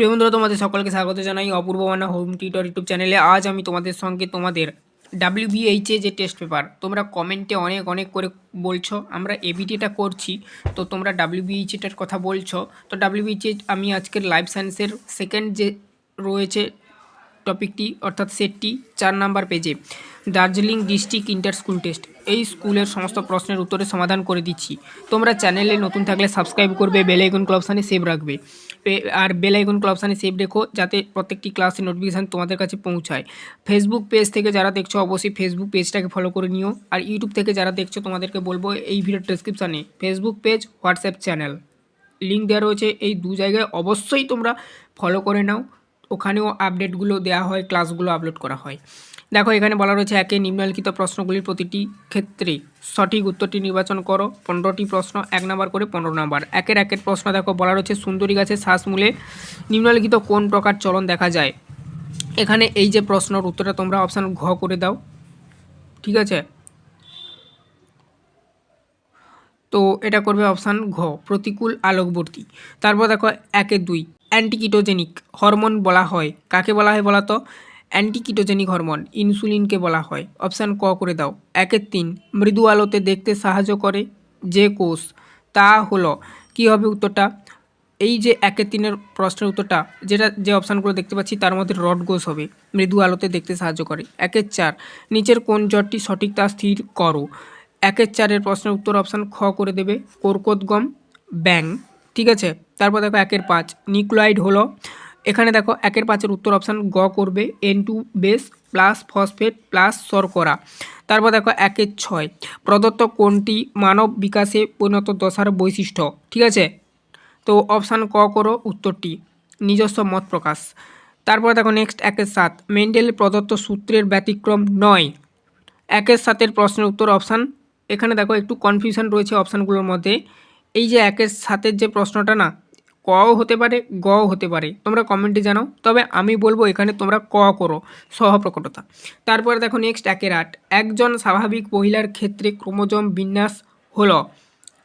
প্রিয় বন্ধুরা তোমাদের সকলকে স্বাগত জানাই অপূর্ব বানা হোম টিউটর ইউটিউব চ্যানেলে। আজ আমি তোমাদের সঙ্গে তোমাদের ডাব্লিউবিএইচএ যে টেস্ট পেপার তোমরা কমেন্টে অনেক অনেক করে বলছো, আমরা এবিটিটা করছি, তো তোমরা ডাব্লিউবিএইচএটার কথা বলছো। তো ডাব্লিউবিএইচএ আমি আজকের লাইফ সায়েন্সের সেকেন্ড যে রয়েছে টপিকটি অর্থাৎ সেটটি চার নাম্বার পেজে Darjeeling district inter school test এই স্কুলের সমস্ত প্রশ্নের উত্তরে সমাধান করে দিচ্ছি। তোমরা চ্যানেলে নতুন থাকলে সাবস্ক্রাইব করবে, বেল আইকন ক্লাবসানে সেভ রাখবে। আর বেল আইকন ক্লাবসানে সেভ রেখো, যাতে প্রত্যেকটি ক্লাসের নোটিফিকেশান তোমাদের কাছে পৌঁছায়। ফেসবুক পেজ থেকে যারা দেখছ, অবশ্যই ফেসবুক পেজটাকে ফলো করে নিও। আর ইউটিউব থেকে যারা দেখছ, তোমাদেরকে বলব এই ভিডিও ডেসক্রিপশানে Facebook page WhatsApp channel link দেওয়া রয়েছে এই দু জায়গায়। অবশ্যই তোমরা ফলো করে নাও। ওখানেও আপডেটগুলো দেওয়া হয় ক্লাসগুলো আপলোড করা হয়। দেখো, এখানে বলা রয়েছে একে নিম্নলিখিত প্রশ্নগুলির প্রতিটি ক্ষেত্রে সঠিক উত্তরটি নির্বাচন করো। পনেরোটি প্রশ্ন, এক নাম্বার করে পনেরো নাম্বার। একের একের প্রশ্ন দেখো, বলা রয়েছে সুন্দরী গাছের শ্বাসমূলে নিম্নলিখিত কোন প্রকার চলন দেখা যায়? এখানে এই যে প্রশ্নের উত্তরটা তোমরা অপশান ঘ করে দাও। ঠিক আছে? তো এটা করবে অপশান ঘ, প্রতিকূল আলোকবর্তী। তারপর দেখো, একে দুই। অ্যান্টিকিটোজেনিক হরমোন বলা হয়। কাকে বলা হয় বলা তো অ্যান্টিকিটোজেনিক হরমোন, ইনসুলিনকে বলা হয়। অপশান ক করে দাও। একের তিন, মৃদু আলোতে দেখতে সাহায্য করে যে কোষ। তা হলো, কি হবে উত্তরটা? এই যে একের তিনের প্রশ্নের উত্তরটা, যেটা যে অপশানগুলো দেখতে পাচ্ছি, তার মধ্যে রড গোস হবে। মৃদু আলোতে দেখতে সাহায্য করে। একের চার, নিচের কোন জটটি সঠিক তা স্থির করো। একের চারের প্রশ্নের উত্তর অপশান খ করে দেবে। কোরকোদগম ব্যাং ঠিক আছে? তারপর দেখো একের পাঁচ নিউক্লাইড হলো। এখানে দেখো একের পাঁচের উত্তর অপশান গ করবে N two base plus phosphate plus শর্করা। তারপর দেখো একের ছয়, প্রদত্ত কোনটি মানব বিকাশে পরিণত দশার বৈশিষ্ট্য? ঠিক আছে? তো অপশান ক করো, উত্তরটি, নিজস্ব মত প্রকাশ। তারপর দেখো নেক্সট একের সাত মেন্ডেল প্রদত্ত সূত্রের ব্যতিক্রম নয়। একের সাতের প্রশ্নের উত্তর অপশান এখানে দেখো একটু কনফিউশন রয়েছে অপশানগুলোর মধ্যে। এই যে একের সাতের যে প্রশ্নটা না কও হতে পারে, গও হতে পারে। তোমরা কমেন্টে জানাও। তবে আমি বলব এখানে তোমরা ক করো সহপ্রকটতা তারপরে দেখো নেক্সট একের আট। একজন স্বাভাবিক মহিলার ক্ষেত্রে ক্রোমোজোম বিন্যাস হলো।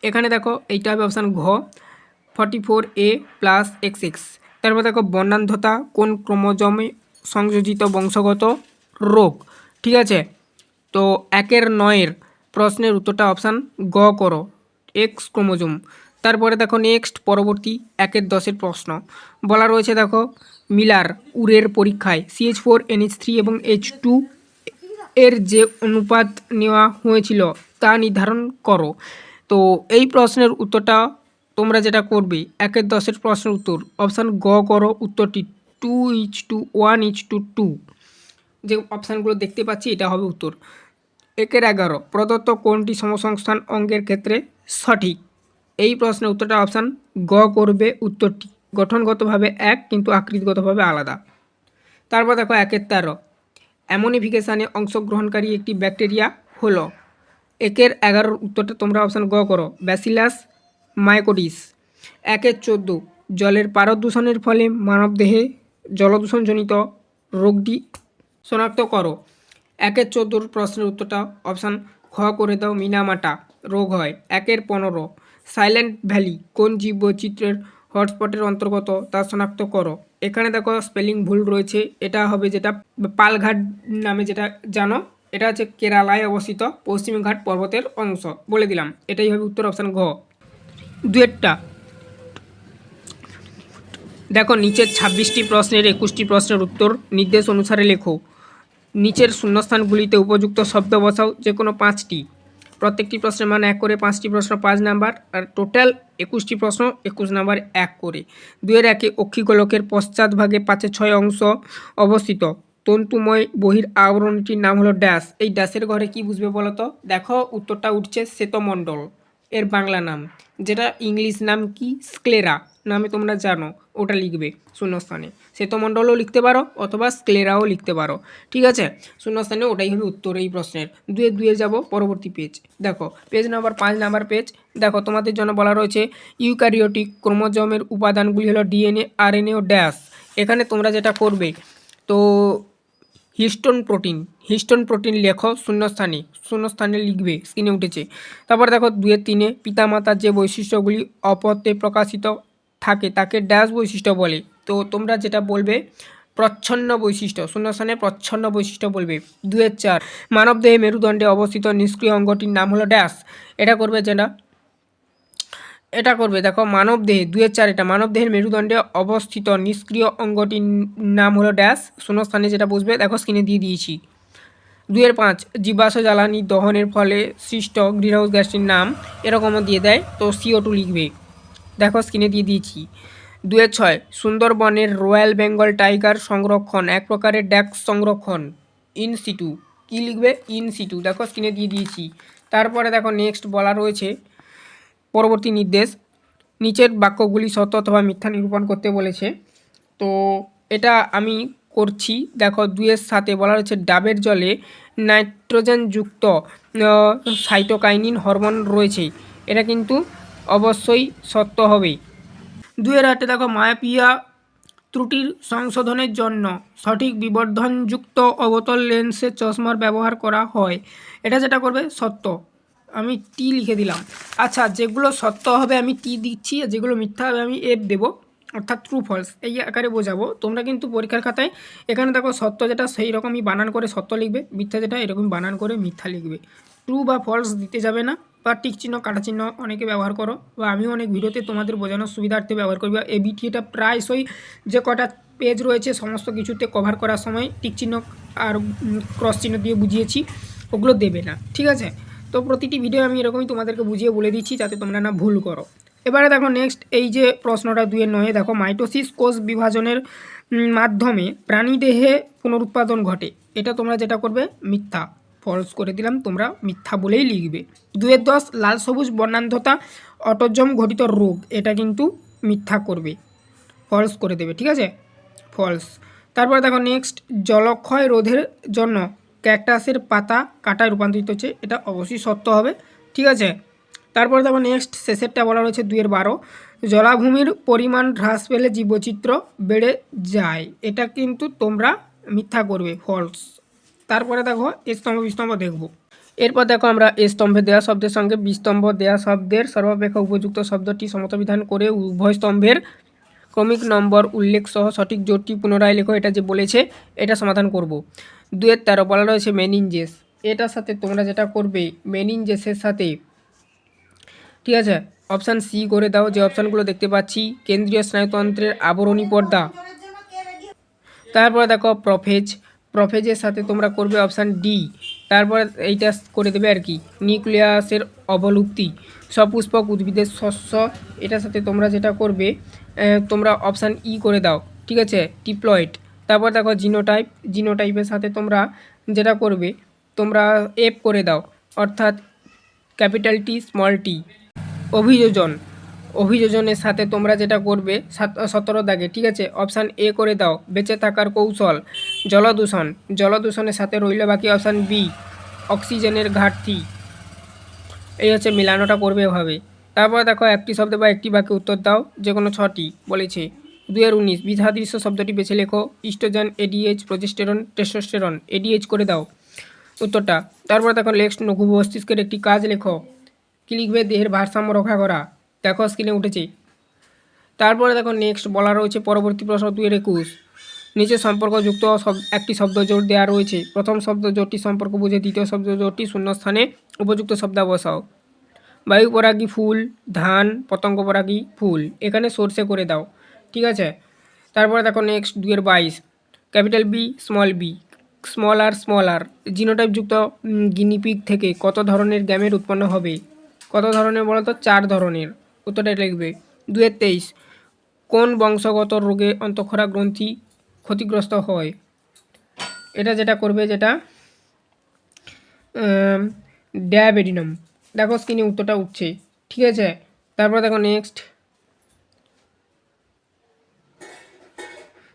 এখানে দেখো এইটা হবে অপশান ঘ। Forty four A plus X X তারপর দেখো বর্ণান্ধতা, কোন ক্রোমোজমে সংযোজিত বংশগত রোগ। ঠিক আছে? তো একের নয়ের প্রশ্নের উত্তরটা অপশান গ করো। X chromosome. তারপরে দেখো নেক্সট পরবর্তী একের দশের প্রশ্ন। বলা রয়েছে দেখো, মিলার উরের পরীক্ষায় সিএইচ ফোর এনএইচ থ্রি এবং এইচ টু এর যে অনুপাত নেওয়া হয়েছিল তা নির্ধারণ করো। তো এই প্রশ্নের উত্তরটা তোমরা যেটা করবে, একের দশের প্রশ্নের উত্তর অপশান গ করো উত্তরটি two is to one is to two যে অপশানগুলো দেখতে পাচ্ছি, এটা হবে উত্তর। একের এগারো, প্রদত্ত কোনটি সমসংস্থান অঙ্গের ক্ষেত্রে সঠিক? এই প্রশ্নের উত্তরটা অপশান গ করবে উত্তরটি। গঠনগতভাবে এক, কিন্তু আকৃতিগতভাবে আলাদা। তারপর দেখো একের তেরো। অ্যামোনিফিকেশানে অংশগ্রহণকারী একটি ব্যাকটেরিয়া হলো। একের এগারোর উত্তরটা তোমরা অপশান গ করো। ব্যাসিলাস মাইকোডিস একের চোদ্দ। জলের পারদূষণের ফলে মানবদেহে জলদূষণজনিত রোগটি শনাক্ত করো। একের চোদ্দোর প্রশ্নের উত্তরটা অপশান খ করে দাও। মিনামাটা রোগ হয়। একের পনেরো। সাইলেন্ট ভ্যালি, কোন জীব বৈচিত্র্যের হটস্পটের অন্তর্গত তা শনাক্ত করো। এখানে দেখো স্পেলিং ভুল রয়েছে, এটা হবে যেটা পালঘাট নামে যেটা জানো, এটা হচ্ছে কেরালায় অবস্থিত পশ্চিমঘাট পর্বতের অংশ, বলে দিলাম। এটাই হবে উত্তর অপশান ঘ। দুয়েরটা দেখো নিচের ছাব্বিশটি প্রশ্নের একুশটি প্রশ্নের উত্তর নির্দেশ অনুসারে লেখো। নিচের শূন্যস্থানগুলিতে উপযুক্ত শব্দ বসাও যে কোনো পাঁচটি। প্রত্যেকটি প্রশ্নের মান এক করে পাঁচটি প্রশ্ন পাঁচ নাম্বার আর টোটাল একুশটি প্রশ্ন একুশ নাম্বার এক করে। দুয়ের একে অক্ষিগোলকের পশ্চাৎভাগে পাঁচে ছয় অংশ অবস্থিত। তন্তুময় বহির আবরণটির নাম হলো ড্যাশ। এই ড্যাশের ঘরে কি বুঝবে বলো তো দেখো, উত্তরটা উঠছে শ্বেতমণ্ডল। এর বাংলা নাম, যেটা ইংলিশ নাম কি? স্ক্লেরা। নামে তোমরা জানো, ওটা লিখবে শূন্যস্থানে। শ্বেতমণ্ডলও লিখতে পারো, অথবা স্ক্লেরাও লিখতে পারো। ঠিক আছে? শূন্যস্থানে ওটাই হবে উত্তর এই প্রশ্নের। দুয়ে দুয়ে যাব পরবর্তী পেজ দেখো পেজ নাম্বার পাঁচ নাম্বার পেজ দেখো, তোমাদের জন্য বলা রয়েছে ইউক্যারিওটিক ক্রোমোজমের উপাদানগুলি হলো ডিএনএ, আরএনএ ও ড্যাশ। এখানে তোমরা যেটা করবে, তো হিস্টোন প্রোটিন। হিস্টোন প্রোটিন লেখো, শূন্যস্থানে। শূন্যস্থানে লিখবে স্ক্রিনে উঠেছে। তারপর দেখো, দুয়ের তিনে পিতামাতার যে বৈশিষ্ট্যগুলি অপত্যে প্রকাশিত থাকে, তাকে ড্যাশ বৈশিষ্ট্য বলে। তো তোমরা যেটা বলবে, প্রচ্ছন্ন বৈশিষ্ট্য, শূন্যস্থানে প্রচ্ছন্ন বৈশিষ্ট্য বলবে। দুয়ের চার, মানবদেহে মেরুদণ্ডে অবস্থিত নিষ্ক্রিয় অঙ্গটির নাম হলো ড্যাশ এটা করবে যেটা? এটা করবে। দেখো, মানবদেহে দুয়ের চার এটা মানবদেহের মেরুদণ্ডে অবস্থিত নিষ্ক্রিয় অঙ্গটির নাম হলো ড্যাশ। শূন্যস্থানে যেটা বুঝবে দেখো স্ক্রিনে দিয়ে দিয়েছি। দুয়ের পাঁচ, জীবাশ্ম জ্বালানি দহনের ফলে সৃষ্ট গ্রিনহাউস গ্যাসটির নাম এরকমও দিয়ে দেয়, তো সিও টু লিখবে। দেখো স্ক্রিনে দিয়ে দিয়েছি। দুয়ের ছয়, সুন্দরবনের রয়্যাল বেঙ্গল টাইগার সংরক্ষণ, এক প্রকারের ড্যাক্স সংরক্ষণ ইন সিটু কী লিখবে? ইন সিটু দেখো স্ক্রিনে দিয়ে দিয়েছি। তারপরে দেখো নেক্সট বলা রয়েছে পরবর্তী নির্দেশ, নিচের বাক্যগুলি সত্য অথবা মিথ্যা নিরূপণ করতে বলেছে। তো এটা আমি করছি। দেখো, দুইয়ের সাথে বলা হয়েছে, ডাবের জলে নাইট্রোজেনযুক্ত সাইটোকাইনিন হরমোন রয়েছে। এটা কিন্তু অবশ্যই সত্য হবে। দুইয়ের আটে দেখো, মায়াপিয়া ত্রুটির সংশোধনের জন্য সঠিক বিবর্ধনযুক্ত অবতল লেন্সের চশমার ব্যবহার করা হয়। এটা যেটা করবে? সত্য। আমি টি লিখে দিলাম। আচ্ছা যেগুলো সত্য হবে আমি টি দিচ্ছি, আর যেগুলো মিথ্যা হবে আমি এফ দেবো। অর্থাৎ ট্রু ফলস এই আকারে বোঝাবো। তোমরা কিন্তু পরীক্ষার খাতায় এখানে দেখো সত্য যেটা, সেই রকমই বানান করে সত্য লিখবে। মিথ্যা যেটা এরকম বানান করে মিথ্যা লিখবে। ট্রু বা ফলস দিতে যাবে না, বা টিক চিহ্ন, কাটা চিহ্ন অনেকে ব্যবহার করো, বা আমিও অনেক ভিডিওতে তোমাদের বোঝানোর সুবিধার্থে ব্যবহার করব এবিটি এটা প্রায়শই যে কটা পেজ রয়েছে, সমস্ত কিছুতে কভার করার সময় টিক চিহ্ন আর ক্রস চিহ্ন দিয়ে বুঝিয়েছি, ওগুলো দেবে না। ঠিক আছে? তো প্রতিটি ভিডিও আমি এরকমই তোমাদেরকে বুঝিয়ে বলে দিচ্ছি, যাতে তোমরা না ভুল করো। এবারে দেখো নেক্সট এই যে প্রশ্নটা দুয়ের নয়, দেখো মাইটোসিস কোষ বিভাজনের মাধ্যমে প্রাণীদেহে পুনরুৎপাদন ঘটে। এটা তোমরা যেটা করবে, মিথ্যা। ফলস করে দিলাম, তোমরা মিথ্যা বলেই লিখবে। দুয়ের দশ, লাল সবুজ বর্ণান্ধতা, অটোজম ঘটিত রোগ, এটা কিন্তু মিথ্যা করবে। ফলস করে দেবে, ঠিক আছে? ফলস তারপরে দেখো নেক্সট জলক্ষয় রোধের জন্য ক্যাকটাসের পাতা কাটায় রূপান্তরিত হচ্ছে, এটা অবশ্যই সত্য হবে। ঠিক আছে? তারপরে দেখো নেক্সট শেষেরটা বলা রয়েছে দুইয়ের বারো। জলাভূমির পরিমাণ হ্রাস পেলে জীবচিত্র বেড়ে যায়। এটা কিন্তু তোমরা মিথ্যা করবে ফলস তারপরে দেখো স্তম্ভ বিস্তম্ভ দেখব। এরপর দেখো আমরা স্তম্ভে দেয়া শব্দের সঙ্গে বিস্তম্ভ দেয়া শব্দের সর্বাপেক্ষা উপযুক্ত শব্দটি সমতবিধান করে উভয় স্তম্ভের ক্রমিক নম্বর উল্লেখ সহ সঠিক জোটটি পুনরায় লেখো, এটা যে বলেছে, এটা সমাধান করব। দুয়ের তেরো, বলা রয়েছে মেনিনজেস। এটার সাথে তোমরা যেটা করবে, মেনিনজেসের সাথে, ঠিক আছে অপশান সি করে দাও, যে অপশানগুলো দেখতে পাচ্ছি, কেন্দ্রীয় স্নায়ুতন্ত্রের আবরণী পর্দা। তারপরে দেখো প্রফেজ প্রফেজের সাথে তোমরা করবে অপশান ডি। তারপরে এইটা করে দেবে আর কি, নিউক্লিয়াসের অবলুপ্তি। সপুষ্পক উদ্ভিদের শস্য, এটার সাথে তোমরা যেটা করবে তোমরা অপশান ই করে দাও, ঠিক আছে? টিপ্লয়েড। তারপর দেখো জিনোটাইপ, জিনোটাইপের সাথে তোমরা যেটা করবে, তোমরা এফ করে দাও, অর্থাৎ ক্যাপিটাল টি, স্মল টি। অভিযোজন। অভিযোজনের সাথে তোমরা যেটা করবে, সাত- সতেরো দাগে, ঠিক আছে? অপশান এ করে দাও, বেঁচে থাকার কৌশল। জলদূষণ। জলদূষণের সাথে রইল বাকি অপশান বি, অক্সিজেনের ঘাটতি। এই হচ্ছে মিলানোটা করবে এভাবে। তারপর দেখো একটি শব্দ বা একটি বাক্যে উত্তর দাও যে কোনো ছটি, বলেছে। দুয়ের উনিশ বিধাদৃশ্য শব্দটি বেছে লেখো estrogen ADH progesterone, testosterone ADH করে দাও। উত্তরটা, তারপর দেখো নেক্সট লঘু মস্তিষ্কের একটি কাজ লেখো। কী লিখবে? দেহের ভারসাম্য রক্ষা করা। দেখো স্ক্রিনে উঠেছে। তারপরে দেখো নেক্সট বলা রয়েছে পরবর্তী প্রশ্ন দুই একুশ। নিচে সম্পর্কযুক্ত একটি শব্দ জোট দেওয়া রয়েছে। প্রথম শব্দ জোটটি সম্পর্ক বুঝে, দ্বিতীয় শব্দ জোটটি শূন্যস্থানে উপযুক্ত শব্দ বসাও বায়ু পরাগী ফুল, ধান, পতঙ্গ পরাগী ফুল, এখানে সর্ষে করে দাও। ঠিক আছে? তারপরে দেখো নেক্সট দুইয়ের বাইশ। Capital B small B small R small R জিনোটাইপযুক্ত guinea pig থেকে কত ধরনের গ্যামেট উৎপন্ন হবে? কত ধরনের বলো তো চার ধরনের। উত্তরটা লিখবে। দুয়ের তেইশ। কোন বংশগত রোগে অন্তঃক্ষরা গ্রন্থি ক্ষতিগ্রস্ত হয়? এটা যেটা করবে যেটা ডায়াবেটিনম দেখো স্ক্রিনে উত্তরটা উঠছে, ঠিক আছে? তারপর দেখো নেক্সট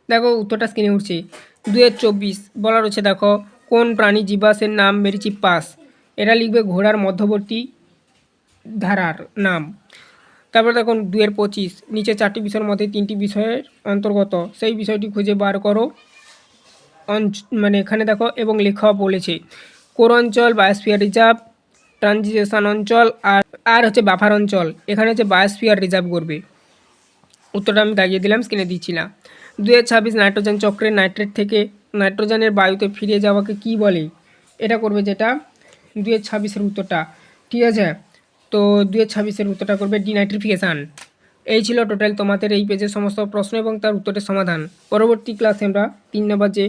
দেখো উত্তরটা স্ক্রিনে উঠছে। দুয়ের চব্বিশ, বলা রয়েছে দেখো, কোন প্রাণী জীবাশ্মের নাম মেরেছি মেরিচিপাস? এটা লিখবে ঘোড়ার মধ্যবর্তী ধারার নাম। তারপর দেখুন দুয়ের পঁচিশ, নিচে চারটি বিষয়ের মধ্যে তিনটি বিষয়ের অন্তর্গত। সেই বিষয়টি খুঁজে বার করো। মানে এখানে দেখো, এবং লেখা বলেছে, কোর অঞ্চল, বায়োস্ফিয়ার রিজার্ভ, ট্রানজিশন অঞ্চল, আর আর হচ্ছে বাফার অঞ্চল। এখানে হচ্ছে বায়োস্ফিয়ার রিজার্ভ করবে। উত্তরটা আমি দাগিয়ে দিলাম, স্ক্রিনে দিচ্ছি না। হাজার ছাব্বিশ, নাইট্রোজেন চক্রের নাইট্রেট থেকে নাইট্রোজেনের বায়ুতে ফিরে যাওয়াকে কি বলে? এটা করবে যেটা হাজার ছাব্বিশের উত্তরটা। ঠিক আছে তো হাজার ছাব্বিশের উত্তরটা করবে ডিনাইট্রিফিকেশান এই ছিল টোটাল তোমাদের এই পেজের সমস্ত প্রশ্ন এবং তার উত্তরের সমাধান। পরবর্তী ক্লাসে আমরা তিন নম্বর যে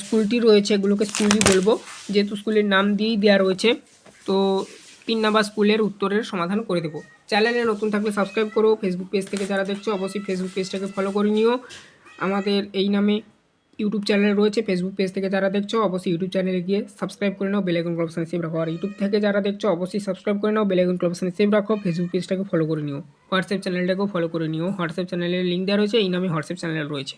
স্কুলটি রয়েছে এগুলোকে স্কুলই বলব। যেহেতু স্কুলের নাম দিয়েই দেওয়া রয়েছে, তো তিন নাম্বার স্কুলের উত্তরের সমাধান করে দেবো। চ্যানেলে নতুন থাকলে সাবস্ক্রাইব করো। ফেসবুক পেজ থেকে যারা দেখছ, অবশ্যই ফেসবুক পেজটাকে ফলো করে নিও। আমাদের এই নামে ইউটিউব চ্যানেল রয়েছে ফেসবুক পেজ থেকে যারা দেখছ, অবশ্যই ইউটিউব চ্যানেলে গিয়ে সাবস্ক্রাইব করে নাও বেলাইকন অপশানে সেভ রাখো। আর ইউটিউব থেকে যারা দেখছ, অবশ্যই সাবস্ক্রাইব করে নাও বেলাইকন অপশানে সেভ রাখো ফেসবুক পেজটাকে ফলো করে নিও। হোয়াটসঅ্যাপ চ্যানেলটাকেও ফলো করে নিও। হোয়াটসঅ্যাপ চ্যানেলের লিঙ্ক দেওয়া রয়েছে, এই নামে হোয়াটসঅ্যাপ চ্যানেল রয়েছে।